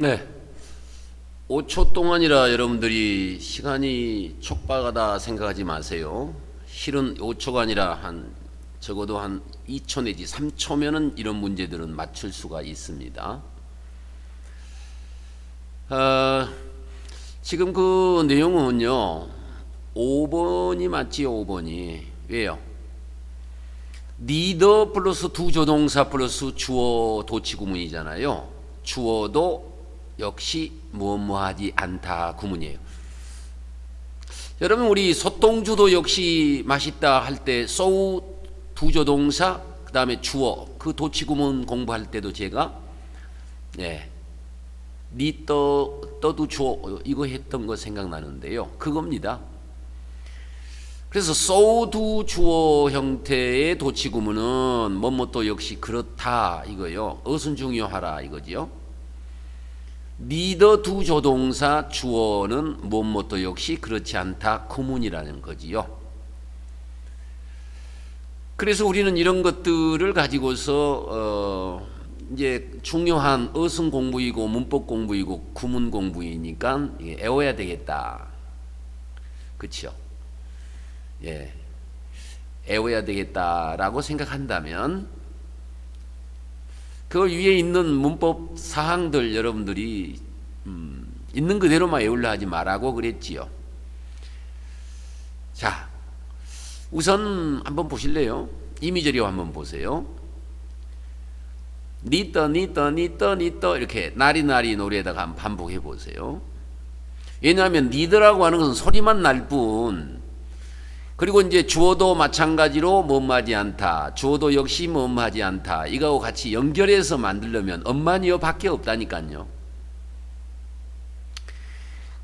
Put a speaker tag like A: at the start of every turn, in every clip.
A: 네. 5초 동안이라 여러분들이 시간이 촉박하다 생각하지 마세요. 실은 5초가 아니라 한 적어도 한 2초 내지 3초면은 이런 문제들은 맞출 수가 있습니다. 어, 지금 그 내용은요. 5번이 맞지요, 5번이. 왜요? 니더 플러스 두 조동사 플러스 주어 도치 구문이잖아요. 주어도 역시 무엇 뭐하지 않다 구문이에요. 여러분 우리 소똥주도 역시 맛있다 할때 so 두 조동사 그다음에 주어 그 도치 구문 공부할 때도 제가 예. 니떠 떠도 주어 이거 했던 거 생각나는데요. 그겁니다. 그래서 소두 주어 형태의 도치 구문은 뭐뭐또 역시 그렇다 이거요. 어순 중요하라 이거지요. 니더 두 조동사 주어는 뭐뭐또 역시 그렇지 않다 구문이라는 거지요. 그래서 우리는 이런 것들을 가지고서 어 이제 중요한 어순 공부이고 문법 공부이고 구문 공부이니까 애워야 되겠다. 그렇죠? 예, 애워야 되겠다라고 생각한다면 그 위에 있는 문법 사항들 여러분들이 음, 있는 그대로만 외우려 하지 말라고 그랬지요. 자, 우선 한번 보실래요? 이미저리어 한번 보세요. 니떠 니떠 니떠 니떠 이렇게 나리나리 노래에다가 반복해 보세요. 왜냐하면 니더라고 하는 것은 소리만 날 뿐. 그리고 이제 주어도 마찬가지로 뭐하지 않다. 주어도 역시 뭐하지 않다. 이거하고 같이 연결해서 만들려면 엄마니어 밖에 없다니까요.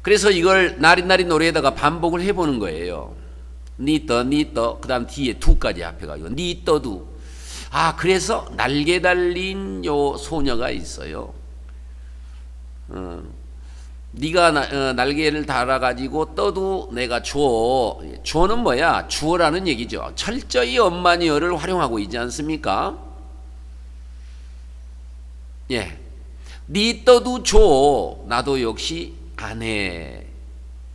A: 그래서 이걸 나리나리 노래에다가 반복을 해보는 거예요. 니떠 니떠 그 다음 뒤에 두까지 합해가지고 니떠두 아 그래서 날개 달린 요 소녀가 있어요. 어, 네가 나, 어, 날개를 달아가지고 떠도 내가 줘. 줘는 뭐야? 주어라는 얘기죠. 철저히 엄마니어를 활용하고 있지 않습니까? 예. 네 떠도 줘. 나도 역시 안 해.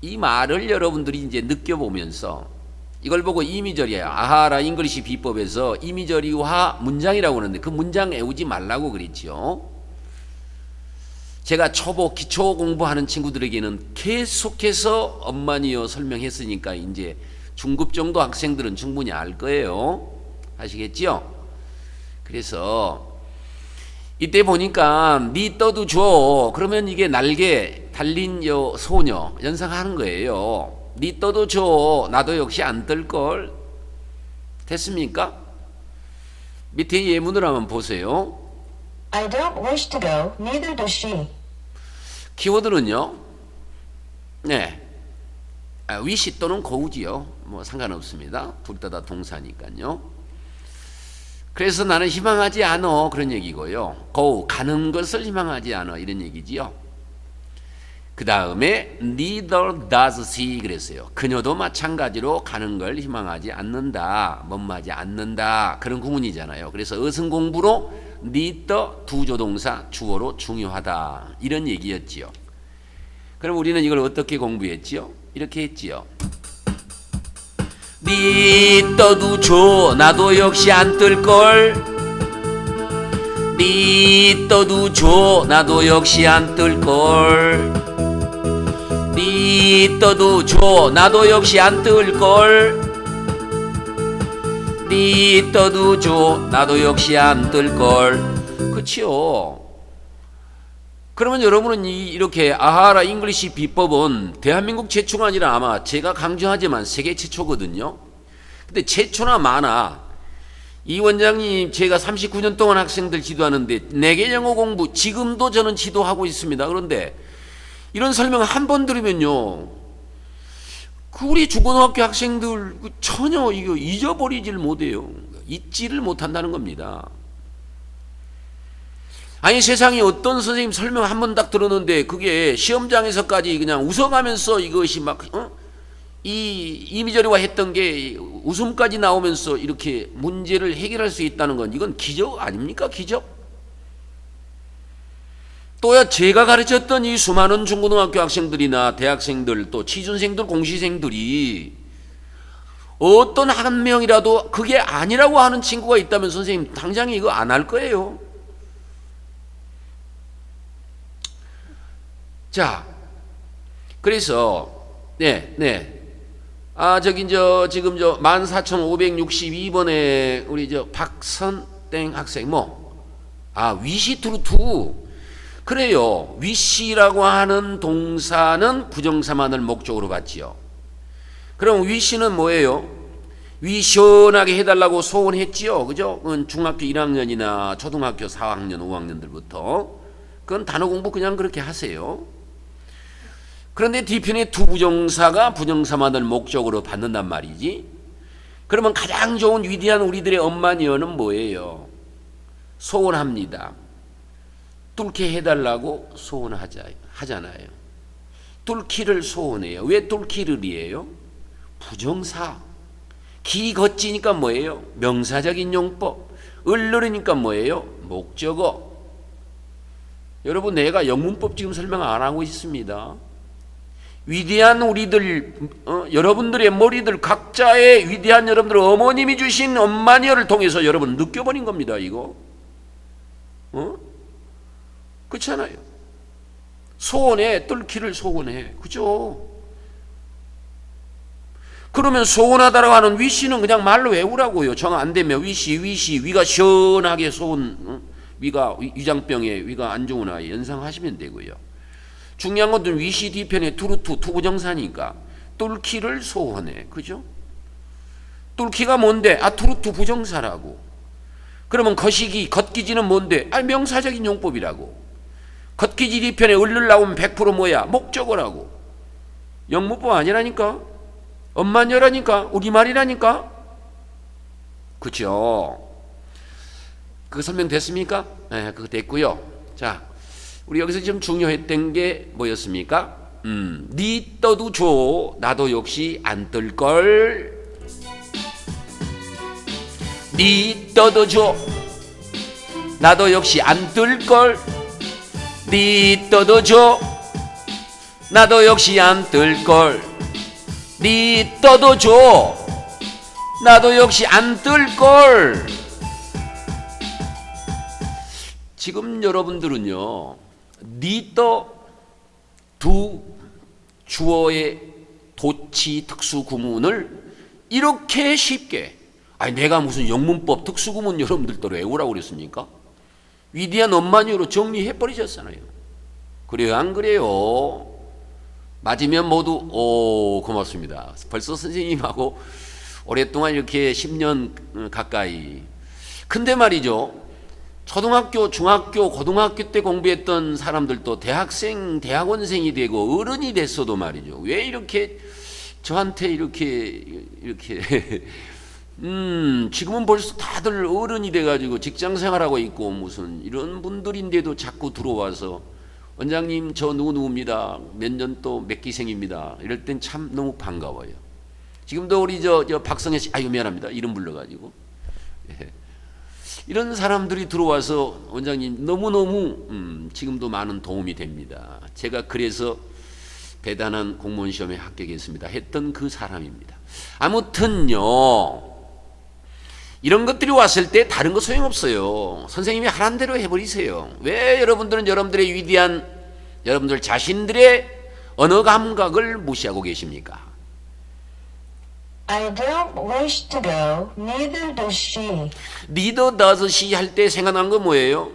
A: 이 말을 여러분들이 이제 느껴보면서 이걸 보고 이미저리야. 아하라 잉글리시 비법에서 이미저리화 문장이라고 하는데 그 문장 외우지 말라고 그랬지요. 제가 초보 기초 공부하는 친구들에게는 계속해서 엄마니어 설명했으니까 이제 중급 정도 학생들은 충분히 알 거예요. 아시겠지요? 그래서 이때 보니까 니 떠도 줘. 그러면 이게 날개 달린 여 소녀 연상하는 거예요. 니 떠도 줘. 나도 역시 안 뜰 걸. 됐습니까? 밑에 예문을 한번 보세요.
B: I don't wish to go, neither does she.
A: 키워드는요. 네. 아, 위시 또는 고우지요. 뭐 상관없습니다. 둘 다 다 동사니까요. 그래서 나는 희망하지 않어 그런 얘기고요. go 가는 것을 희망하지 않아 이런 얘기지요. 그 다음에 neither does she 그랬어요. 그녀도 마찬가지로 가는 걸 희망하지 않는다, 뭔하지 않는다 그런 구문이잖아요. 그래서 어순 공부로 neither 두 조동사 주어로 중요하다 이런 얘기였지요. 그럼 우리는 이걸 어떻게 공부했지요? 이렇게 했지요. 니 떠도 줘 나도 역시 안 뜰걸 니 떠도 줘 나도 역시 안 뜰걸 니 떠도 줘 나도 역시 안 뜰걸 줘 나도 역시 안 뜰걸 그치요 그러면 여러분은 이- 이렇게 아하라 잉글리시 비법은 대한민국 최초가 아니라 아마 제가 강조하지만 세계 최초거든요. 근데 최초나 많아. 이 원장님 제가 39년 동안 학생들 지도하는데 내게 영어 공부 지금도 저는 지도하고 있습니다. 그런데 이런 설명 한 번 들으면요. 그 우리 중고등학교 학생들 그 전혀 이거 잊어버리질 못해요. 잊지를 못한다는 겁니다. 아니 세상에 어떤 선생님 설명 한 번 딱 들었는데 그게 시험장에서까지 그냥 웃어가면서 이것이 막 어? 이 이미저리와 했던 게 웃음까지 나오면서 이렇게 문제를 해결할 수 있다는 건 이건 기적 아닙니까 기적? 또야 제가 가르쳤던 이 수많은 중고등학교 학생들이나 대학생들 또 취준생들 공시생들이 어떤 한 명이라도 그게 아니라고 하는 친구가 있다면 선생님 당장 이거 안 할 거예요. 자, 그래서 네, 네. 아, 저기 저 지금 저 14,562번에 우리 저 박선땡 학생 뭐 아, 위시투루투 그래요. 위시라고 하는 동사는 부정사만을 목적으로 받지요. 그럼 위시는 뭐예요? 위 시원하게 해달라고 소원했지요. 그죠? 중학교 1학년이나 초등학교 4학년, 5학년들부터. 그건 단어 공부 그냥 그렇게 하세요. 그런데 뒤편에 두 부정사가 부정사만을 목적으로 받는단 말이지. 그러면 가장 좋은 위대한 우리들의 엄마니어는 뭐예요? 소원합니다. 뚫게 해달라고 소원하자 하잖아요. 뚫기를 소원해요. 왜 뚫기를이에요? 부정사. 기 걷지니까 뭐예요? 명사적인 용법. 을르르니까 뭐예요? 목적어. 여러분 내가 영문법 지금 설명 안 하고 있습니다. 위대한 우리들 어, 여러분들의 머리들 각자의 위대한 여러분들 어머님이 주신 엄마니어를 통해서 여러분 느껴버린 겁니다. 이거. 어? 그렇잖아요. 소원해 뚫기를 소원해. 그죠? 그러면 소원하다라고 하는 위시는 그냥 말로 외우라고요. 정 안 되면 위시 위시 위가 시원하게 소원 어? 위가 위- 위장병에 위가 안 좋은 아이 연상하시면 되고요. 중요한 것은 위시 뒤편에 투루투 투부정사니까 뚫기를 소원해. 그죠? 뚫기가 뭔데? 아 투루투 부정사라고. 그러면 거시기 걷기지는 뭔데? 아 명사적인 용법이라고. 걷기지 뒤편에 을를 나오면 100% 뭐야? 목적어라고. 영문법 아니라니까. 엄마녀라니까. 우리말이라니까. 그죠? 그 설명 됐습니까? 네, 그거 됐고요. 자, 우리 여기서 지금 중요했던 게 뭐였습니까? 음, 니 떠도 줘. 나도 역시 안 뜰 걸. 니 떠도 줘. 나도 역시 안 뜰 걸. 니 떠도 줘. 나도 역시 안 뜰 걸. 니 떠도 줘. 나도 역시 안 뜰 걸. 지금 여러분들은요, 니떠 두 주어의 도치 특수 구문을 이렇게 쉽게, 아니 내가 무슨 영문법 특수 구문 여러분들도 외우라고 그랬습니까? 위대한 엄마니로 정리해 버리셨잖아요. 그래요, 안 그래요? 맞으면 모두 오 고맙습니다. 벌써 선생님하고 오랫동안 이렇게 10년 가까이. 근데 말이죠. 초등학교, 중학교, 고등학교 때 공부했던 사람들도 대학생, 대학원생이 되고 어른이 됐어도 말이죠. 왜 이렇게 저한테 이렇게 이렇게 음, 지금은 벌써 다들 어른이 돼 가지고 직장 생활하고 있고 무슨 이런 분들인데도 자꾸 들어와서 원장님 저 누구 누구입니다. 몇 년 또 몇 기생입니다. 이럴 땐 참 너무 반가워요. 지금도 우리 저, 저 박성혜 씨 아유 미안합니다. 이름 불러 가지고. 예. 이런 사람들이 들어와서 원장님 너무너무 음, 지금도 많은 도움이 됩니다. 제가 그래서 대단한 공무원 시험에 합격했습니다. 했던 그 사람입니다. 아무튼요. 이런 것들이 왔을 때 다른 거 소용없어요. 선생님이 하란 대로 해버리세요. 왜 여러분들은 여러분들의 위대한 여러분들 자신들의 언어 감각을 무시하고 계십니까?
B: I don't wish to go, neither does she.
A: 리더 더스시 할때 생각난 거 뭐예요?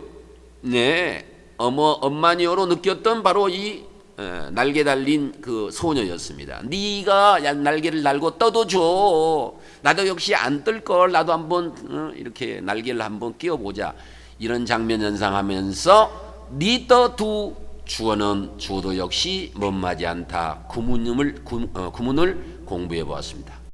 A: 네, 어머 엄마니어로 느꼈던 바로 이 어, 날개 달린 그 소녀였습니다. 네가 야, 날개를 날고 떠도 줘. 나도 역시 안 뜰 걸. 나도 한번 어, 이렇게 날개를 한번 끼워보자. 이런 장면 연상하면서 니떠 두 주어는 주어도 역시 못마지 않다. 구문을 구, 어, 구문을 공부해 보았습니다.